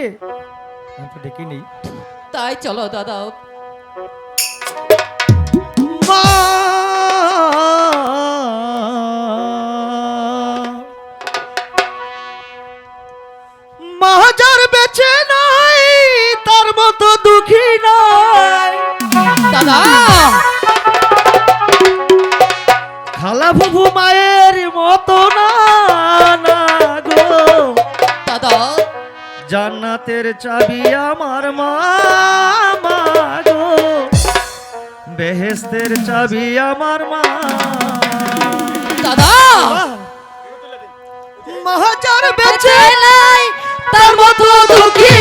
আমি তো ডেকে নেই তাই চলো দাদা। মা! মাজার বেঁচে নাই তার মতো দুঃখী নাই। দাদা! খালা ফুফু মায়ের মতো না জান্নাতের চাবি আমার মা গো। বেহেস্তের চাবি আমার মা। দাদা! মহাজার বেঁচে নাই তার মতো দুঃখী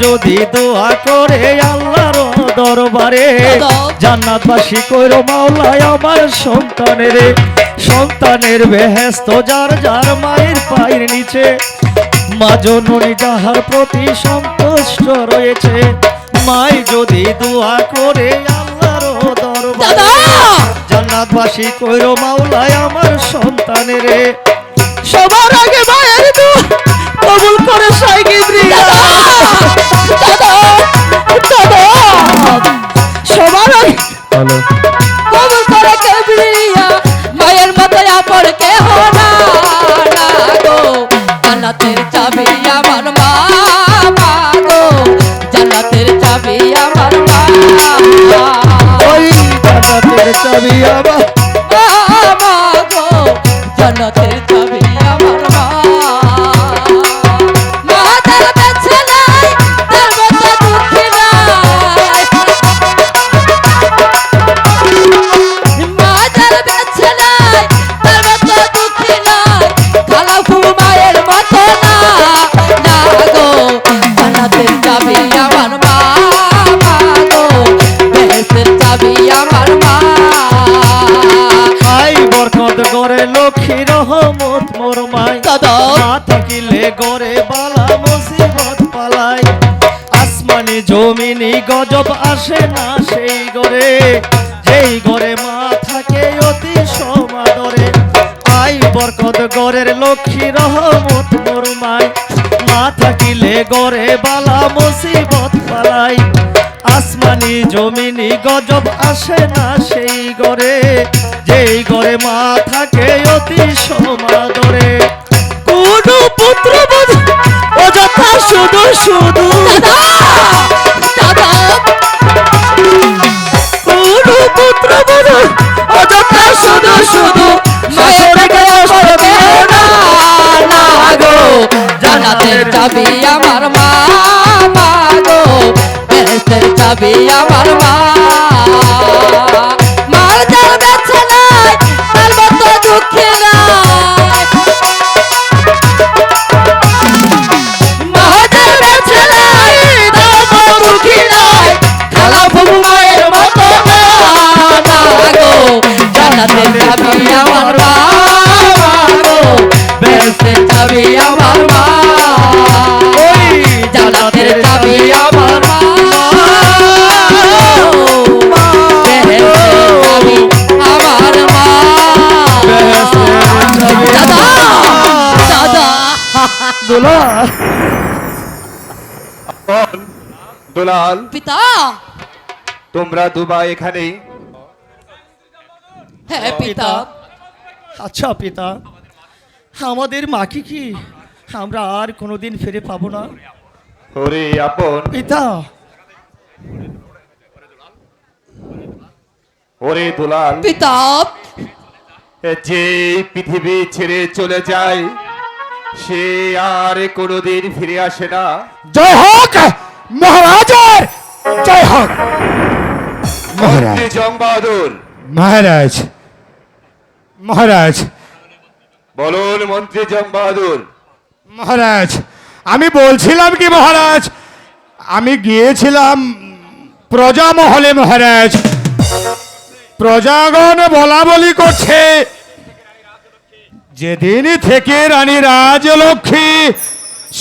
যদি দোয়া করে আল্লাহর দরবারে জান্নাতবাসী কইর মাওলায় আমার সন্তানের সন্তানের বেহেস্ত যার যার মায়ের পায়ের নিচে মা জননী যাহার প্রতি সন্তুষ্ট রয়েছে মাই যদি দোয়া করে আল্লাহর দরবারে দাদা! জান্নাতবাসী কইর মাওলায় আমার সন্তানের। সবার আগে মায়ের দু কবুল করে সাইকিদ্রিয়া আপন জমিনি গজব আসে না সেই ঘরে যেই ঘরে মা থাকে অতি সমাদরে। আই বরকত গরের লক্ষ্মী রহমত মোর মাই। মা থাকিলে গড়ে বালা মুসিবত পালাই। আসমানি জমিনি গজব আসে না সেই ঘরে যেই ঘরে মা থাকে অতি সমাদরে। কোন পুত্র অযথা শুধু শুধু। চাবি আমার মা গো। বেহেশতের চাবি আমার মা। মার যার বেছে নাই তার মতো দুলাল পিতা তোমরা দুবাই এখানে হ্যাঁ পিতা আচ্ছা পিতা আমাদের মাকে কি আমরা আর কোনোদিন ফিরে পাবো না ওরে আপন। পিতা। ওরে দুলাল। পিতা। যে পৃথিবী ছেড়ে চলে যায় সে আর কোনোদিন ফিরে আসে না। জয় হোক মহারাজের। জয় হোক। মহারাজ। মন্ত্রী জং বাহাদুর। মহারাজ। মহারাজ। বলুন মন্ত্রী জং বাহাদুর। মহারাজ। আমি বলছিলাম কি মহারাজ? আমি গিয়েছিলাম প্রজা মহলে মহারাজ। প্রজাগণ বলা বলি করছে। যেদিন থেকে রানী রাজলক্ষ্মী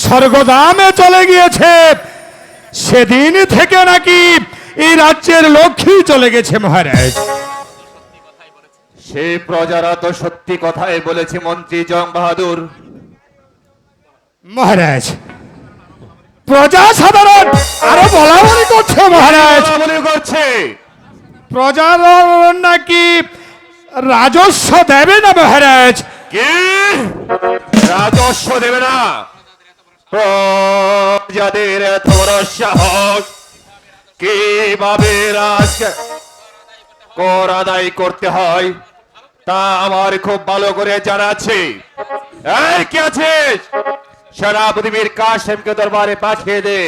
স্বর্গদামে চলে গিয়েছে, সেদিন থেকে নাকি এই রাজ্যের লক্ষ্মী চলে গেছে মহারাজ। সে প্রজারা তো সত্যি কথাই বলেছে, মন্ত্রী জং বাহাদুর মহারাজ প্রজা সাধারণ আরও বলা বলি করছে মহারাজ। বলে করছে। প্রজার নাকি রাজস্ব দেবে না মহারাজ? কি? রাজস্ব দেবে না। প্রজাদের এত বড় সাহস। কীভাবে রাজ কর আদায় করতে হয় তা আমার খুব ভালো করে জানা আছে। এই কে আছিস? সেনাপতি বীর কাশেমকে দরবারে পাঠিয়ে দে।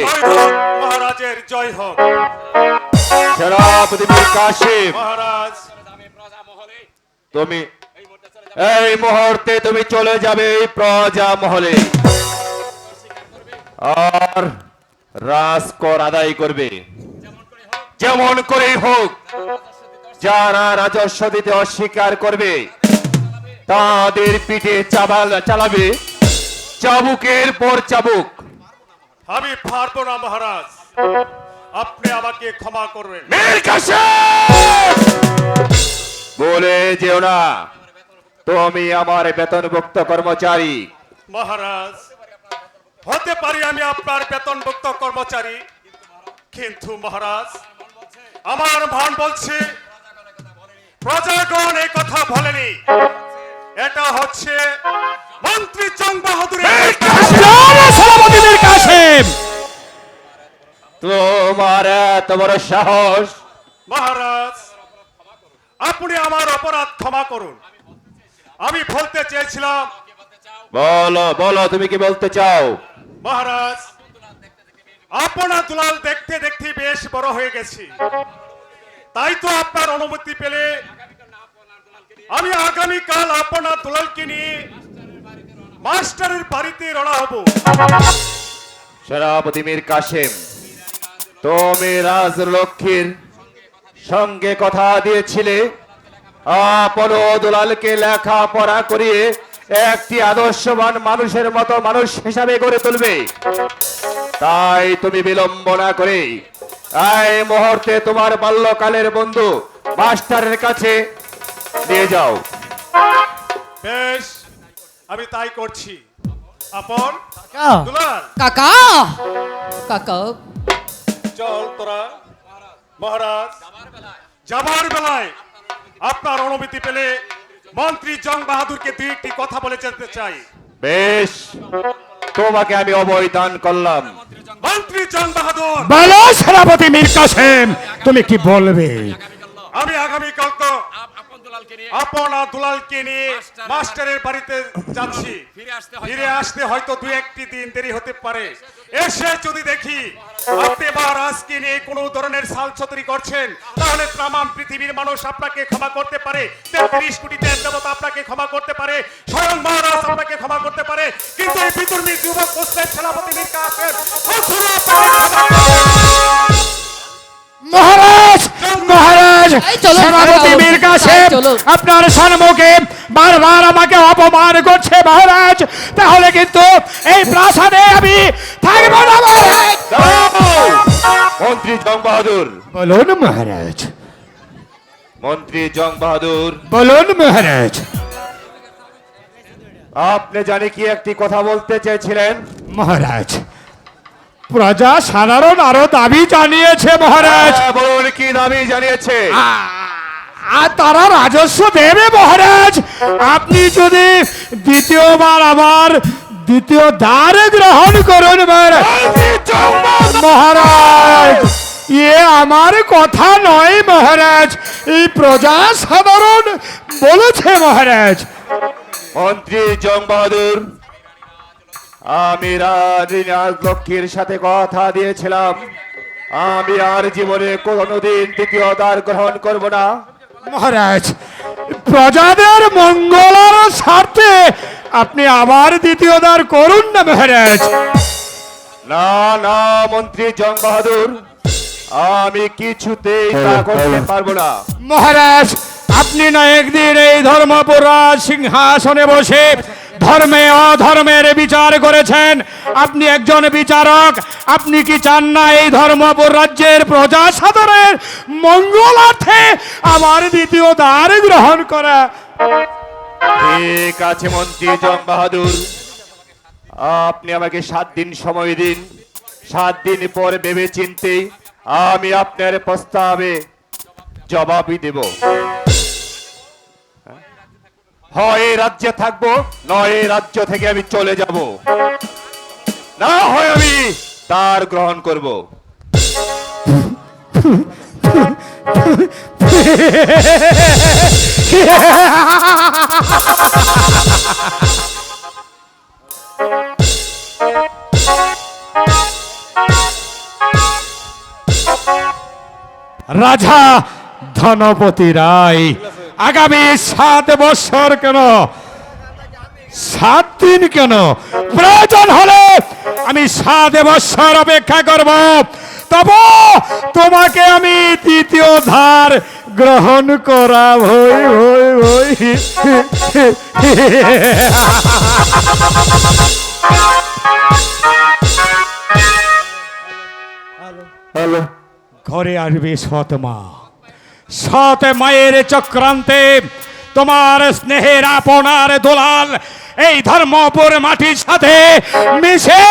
মহারাজের জয় হোক। সেনাপতি বীর কাশেম মহারাজ। তুমি এই মুহূর্তে তুমি চলে যাবে এই প্রজা মহলে। আর রাজকর আদায় করবে। যেমন করে হোক যারা রাজস্ব দিতে অস্বীকার করবে তাদের পিঠে চাবাল চালাবে। চাবুকের পর চাবুক। আমি পারব না মহারাজ। আপনি আমাকে ক্ষমা করবেন। মীর কাসেম! বলে যেও না তুমি আমার বেতনভুক্ত কর্মচারী। মহারাজ হতে পারি আমি আপনার বেতনভুক্ত কর্মচারী কিন্তু মহারাজ আমার ভান বলছে প্রজাগণ এই কথা বলেনি। এটা হচ্ছে মন্ত্রী চং বাহাদুরের জয় সেনাপতি তোমার এত বড় সাহস! মহারাজ আপনি আমার অপরাধ ক্ষমা করুন। আমি বলতে চেয়েছিলাম বলো বলো তুমি কি বলতে চাও? মহারাজ আপনার দুলাল দেখতে দেখতে বেশ বড় হয়ে গেছি। তাই তো আপনার অনুমতি পেলে আমি আগামী কাল আপনার দুলালকে নিয়ে মাস্টারের বাড়িতে রওনা হব। সেনাপতি মীর কাসেম তুমি রাজলক্ষ্মীর সঙ্গে কথা দিয়েছিলে। আপন দুলালকে লেখা পড়া করিয়ে একটি আদর্শবান মানুষের মতো মানুষ হিসাবে গড়ে তুলবে। তাই তুমি বিলম্ব না করে এই মুহূর্তে তোমার বাল্যকালের বন্ধু মাস্টারের কাছে নিয়ে যাও। বেশ। আমি তাই করছি। আপন কাকা। দুলাল। কাকা। কাকা। চল তোরা। মহারাজ। যাবার বেলায় আপনার অনুমতি পেলে মন্ত্রী জং বাহাদুরকে দুই একটি কথা বলে যেতে চাই। বেশ। তোমাকে আমি অবৈ দান করলাম। মন্ত্রী জং বাহাদুর। বলো সেনাপতি মীর কাসেম তুমি কি বলবে? আমি আগামীকাল তো আপনার দুলালকে নিয়ে মাস্টারের বাড়িতে যাচ্ছি। ফিরে আসতে হয়তো দু একটি দিন দেরি হতে পারে। এসে যদি দেখি আপনি মহারাজকে নিয়ে কোনো ধরনের সাল ছতরি করছেন তাহলে তামাম পৃথিবীর মানুষ আপনাকে ক্ষমা করতে পারে। তেত্রিশ কোটি দেব দেবতা আপনাকে ক্ষমা করতে পারে। স্বয়ং মহারাজ আপনাকে ক্ষমা করতে পারে। কিন্তু এই বিতর্মী যুবক মুসলিম সেনাপতি মীর কাসেম মহারাজ এই সেনাপতি মীর কাসেম আপনার সম্মুখে বারবার আমাকে অপমান করছে মহারাজ। তাহলে কিন্তু এই প্রাসাদে আমি থাকব না মহারাজ। মন্ত্রী জং বাহাদুর। বলুন মহারাজ। মন্ত্রী জং বাহাদুর। বলুন মহারাজ। আপনি জানি কি একটি কথা বলতে চেয়েছিলেন? মহারাজ প্রজা সাধারণ আরও দাবি জানিয়েছে মহারাজ। হ্যাঁ, বলুন কি দাবি জানিয়েছে? আর তারা রাজস্ব দেবে মহারাজ। আপনি যদি দ্বিতীয়বার আবার দ্বিতীয় দ্বার গ্রহণ করুন মহারাজ! মহারাজ ইয়ে আমার কথা নয় মহারাজ। এই প্রজা সাধারণ বলেছে মহারাজ। মন্ত্রী জং বাহাদুর আমি রানী রাজলক্ষ্মীর সাথে কথা দিয়েছিলাম। আমি আর জীবনে কোনোদিন দ্বিতীয় দ্বার গ্রহণ করব না। মহারাজ প্রজাদের মঙ্গলের স্বার্থে আপনি আবার দ্বিতীয় দ্বার করুন না মহারাজ। না না মন্ত্রী জং বাহাদুর আমি কিছুতেই তা করতে পারব না। মহারাজ আপনি না একদিন এই ধর্মপুরা সিংহাসনে বসে ধর্মে, অধর্মের বিচার করেছেন। আপনি একজন বিচারক, আপনি কি চান না এই ধর্মপুর রাজ্যের প্রজা সাধারণের মঙ্গলার্থে আমার দ্বিতীয় দ্বার গ্রহণ করা? ঠিক আছে, মন্ত্রী জং বাহাদুর। আপনি আমাকে সাত দিন সময় দিন। সাত দিন পর ভেবে চিনতে আমি আপনার প্রস্তাবে জবাবই দেব। হয় রাজ্যে থাকব, নয় রাজ্য থেকে আমি চলে যাব। না হয় আমি তার গ্রহণ করব। রাজা ধনপতি রায় আগামী সাত বছর কেন? সাত দিন কেন? প্রয়োজন হলে আমি সাত বছর অপেক্ষা করব। তবু তোমাকে আমি দ্বিতীয় ধার গ্রহণ করা হই হই হই ঘরে আসবে সৎ মা সৎ মায়ের চক্রান্তে তোমার স্নেহের আপনার দোলাল এই ধর্মপুর মাটির সাথে মিশে